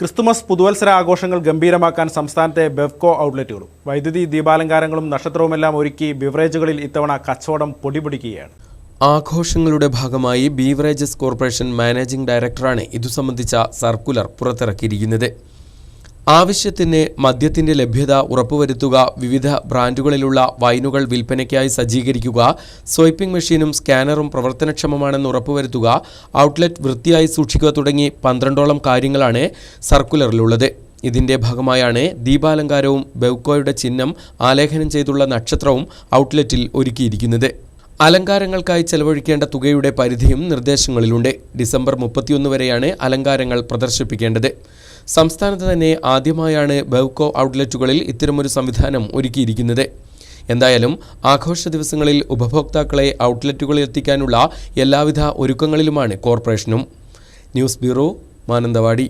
Christmas പുതുവത്സര ആഘോഷങ്ങൾ ഗംഭീരമാക്കാൻ സംസ്ഥാനത്തെ ബെവ്കോ ഔട്ട്ലെറ്റുകളും വൈദ്യുതി ദീപാലങ്കാരങ്ങളും നക്ഷത്രവുമെല്ലാം ഒരുക്കി ബിവറേജുകളിൽ ഇത്തവണ കച്ചവടം പൊടിപിടിക്കുകയാണ്. ആഘോഷങ്ങളുടെ ഭാഗമായി ബീവറേജസ് കോർപ്പറേഷൻ മാനേജിംഗ് ഡയറക്ടറാണ് ഇതു സംബന്ധിച്ച സർക്കുലർ പുറത്തിറക്കിയിരിക്കുന്നത്. ആവശ്യത്തിന് മദ്യത്തിന്റെ ലഭ്യത ഉറപ്പുവരുത്തുക വിവിധ ബ്രാൻഡുകളിലുള്ള വൈനുകൾ വിൽപ്പനയ്ക്കായി സജ്ജീകരിക്കുക സ്വൈപ്പിംഗ് മെഷീനും സ്കാനറും പ്രവർത്തനക്ഷമമാണെന്ന് ഉറപ്പുവരുത്തുക ഔട്ട്ലെറ്റ് വൃത്തിയായി സൂക്ഷിക്കുക തുടങ്ങി പന്ത്രണ്ടോളം കാര്യങ്ങളാണ് സർക്കുലറിലുള്ളത്. ഇതിന്റെ ഭാഗമായാണ് ദീപാലങ്കാരവും ബെവ്കോയുടെ ചിഹ്നം ആലേഖനം ചെയ്തുള്ള നക്ഷത്രവും ഔട്ട്ലെറ്റിൽ ഒരുക്കിയിരിക്കുന്നത്. അലങ്കാരങ്ങൾക്കായി ചെലവഴിക്കേണ്ട തുകയുടെ പരിധിയും നിർദ്ദേശങ്ങളിലുണ്ട്. ഡിസംബർ മുപ്പത്തിയൊന്ന് വരെയാണ് അലങ്കാരങ്ങൾ പ്രദർശിപ്പിക്കേണ്ടത്. സംസ്ഥാനത്ത് തന്നെ ആദ്യമായാണ് ബെവ്കോ ഔട്ട്ലെറ്റുകളിൽ ഇത്തരമൊരു സംവിധാനം ഒരുക്കിയിരിക്കുന്നത്. എന്തായാലും ആഘോഷ ദിവസങ്ങളിൽ ഉപഭോക്താക്കളെ ഔട്ട്ലെറ്റുകളിൽ എത്തിക്കാനുള്ള എല്ലാവിധ ഒരുക്കങ്ങളിലുമാണ് കോർപ്പറേഷനും. News bureau Mananthavady.